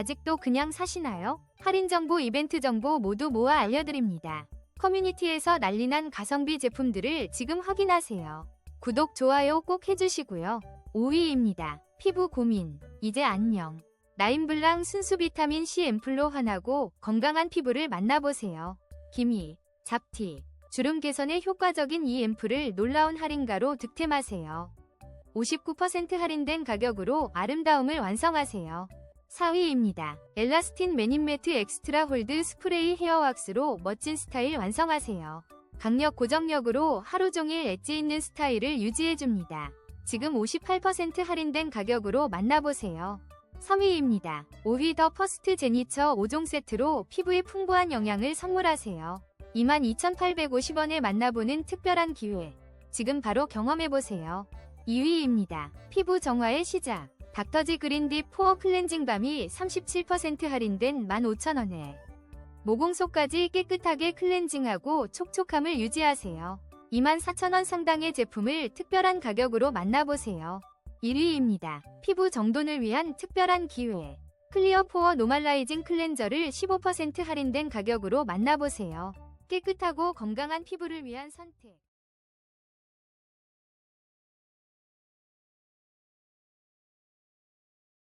아직도 그냥 사시나요? 할인 정보, 이벤트 정보 모두 모아 알려드립니다. 커뮤니티에서 난리난 가성비 제품들을 지금 확인하세요. 구독, 좋아요 꼭 해주시고요. 5위입니다. 피부 고민, 이제 안녕. 나인블랑 순수 비타민 C 앰플로 환하고 건강한 피부를 만나보세요. 기미, 잡티, 주름 개선에 효과적인 이 앰플을 놀라운 할인가로 득템하세요. 59% 할인된 가격으로 아름다움을 완성하세요. 4위입니다. 엘라스틴 매닌매트 엑스트라 홀드 스프레이 헤어 왁스로 멋진 스타일 완성하세요. 강력 고정력으로 하루 종일 엣지 있는 스타일을 유지해줍니다. 지금 58% 할인된 가격으로 만나보세요. 3위입니다. 5위 더 퍼스트 제니처 5종 세트로 피부에 풍부한 영양을 선물하세요. 22,850원에 만나보는 특별한 기회. 지금 바로 경험해보세요. 2위입니다. 피부 정화의 시작. 닥터지 그린딥 포어 클렌징 밤이 37% 할인된 15,000원에 모공 속까지 깨끗하게 클렌징하고 촉촉함을 유지하세요. 24,000원 상당의 제품을 특별한 가격으로 만나보세요. 1위입니다. 피부 정돈을 위한 특별한 기회. 클리어 포어 노말라이징 클렌저를 15% 할인된 가격으로 만나보세요. 깨끗하고 건강한 피부를 위한 선택.